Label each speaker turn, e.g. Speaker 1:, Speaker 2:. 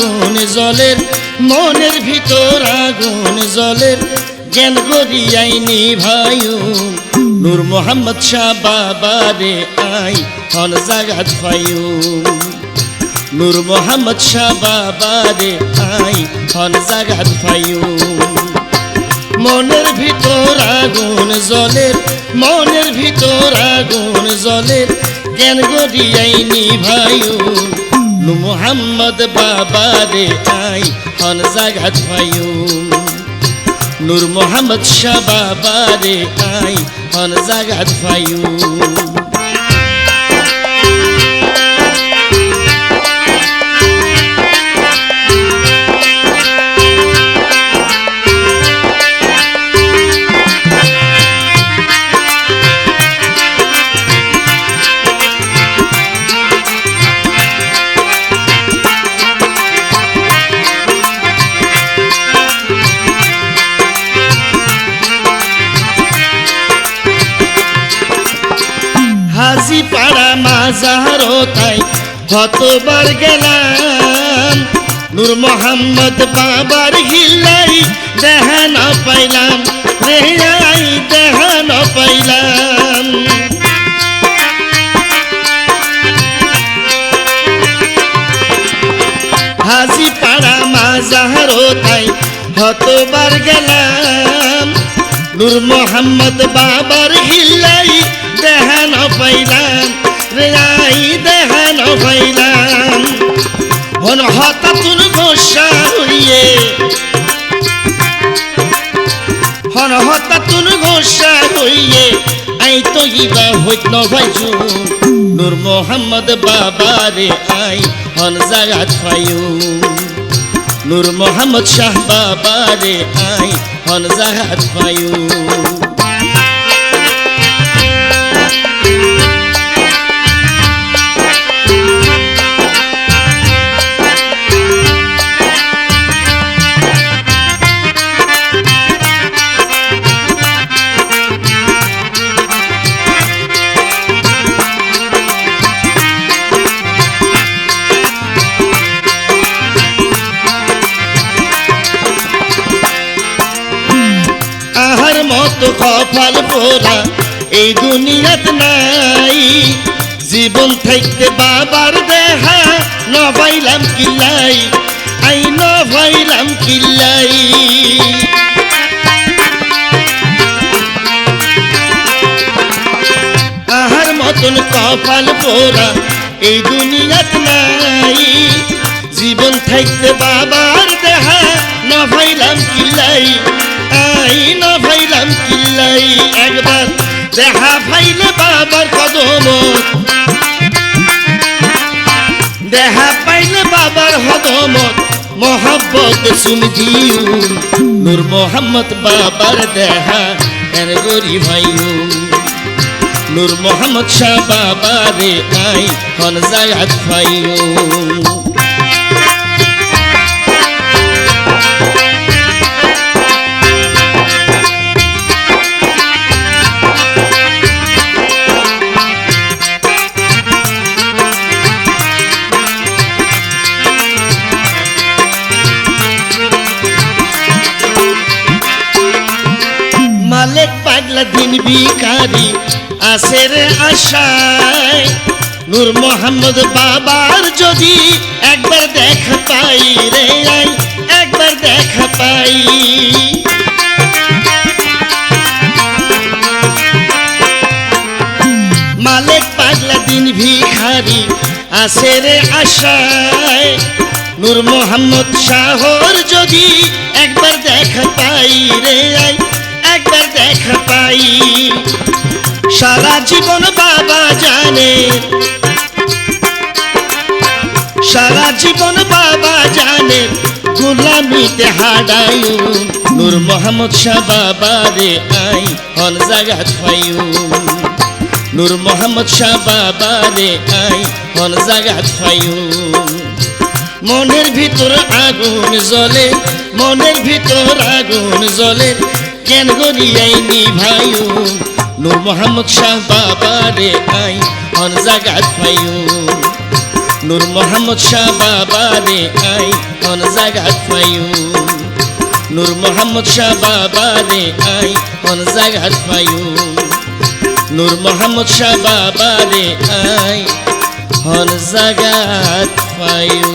Speaker 1: আগুন জলের, মনের ভিতর আগুন জলের। জ্ঞান গরিয়াই নিভায়ু। নূর মোহাম্মদ শাহ বাবা রে আই হন জাগাত পায়ু। নূর মোহাম্মদ শাহ বাবা রে আই হন জাগাত পায়ু। মনের ভিতর আগুন জলের, মনের ভিতর আগুন জলের। জ্ঞান গরিয়াই নিভায়ু। নু মোহাম্মদ বাবা রে আই হন জাগাত পায়ু নূর মোহাম্মদ শাহ বাবা রে আই হন জাগাত পায়ু হাজি পাড়া মাজার তাই কতবার গেলাম। নূর মোহাম্মদ বাবার হিল্লাই দেখা না পাইলাম রেহাই দেখা না পাইলাম। হাজি পাড়া মাজার তাই কতবার গেলাম নূর মোহাম্মদ বাবার হিল্লাই, দেহান পাইলাম, রেয়াই দেহান পাইলাম। হন হতাতুন গোসা হইয়ে। হন হতাতুন গোসা হইয়ে, আই তো ইবা হইত নভাইছু নূর মোহাম্মদ বাবা রে আই হন জাগাত পাইউ নূর মোহাম্মদ শাহ বাবা রে আই হন জাহাজ পাইউ কপাল পোরা এই দুনিয়াত নাই। জীবন থাকতে বাবার দেহা, নভাইলাম কিল্লাই, আই নভাইলাম কিল্লাই। আহার মতন কপাল পোরা এই দুনিয়াত নাই। জীবন থাকতে বাবার দেহা, নভাইলাম কিল্লাই। আই নভাইলাম কিল্লাই। একবার দেখা ফাইলে বাবার কদম। দেখা পাইলে বাবার হদমত মোহাব্বত শুন দিউ নূর মোহাম্মদ বাবার দেহা এর গরি ভাইউ নূর মোহাম্মদ শাহ বাবা রে আই, হন জাগাত পাইউ মালেক পাগলা দিন বিকারি আসের আশায়। নূর মোহাম্মদ বাবার যদি একবার দেখা পাই রে আই, একবার দেখা পাই। মালেক পাগলা দিন ভিখারি আসের আশায়। নূর মোহাম্মদ শাহর যদি একবার দেখা পাই রে আই দেখা পাই। সারা জীবন বাবা জানে। সারা জীবন বাবা জানে, গোলামিতে হাডায়ু নূর মোহাম্মদ শাহ বাবা রে আই, হল জাগাত পাইউ নূর মোহাম্মদ শাহ বাবা রে আই, হল জাগাত পাইউ মনের ভিতর আগুন জ্বলে, মনের ভিতর আগুন জ্বলে কেন গরিয়াই নিভায়ু নূর মোহাম্মদ শাহ বাবা রে আই হন জাগাত পাইউ নূর মোহাম্মদ শাহ বাবা রে আই হন জাগাত ফায়ু নূর মোহাম্মদ শাহ বাবা রে আই হন জাগাত ফায়ু নূর মোহাম্মদ শাহ বাবা রে আই হন জাগাত ফায়ু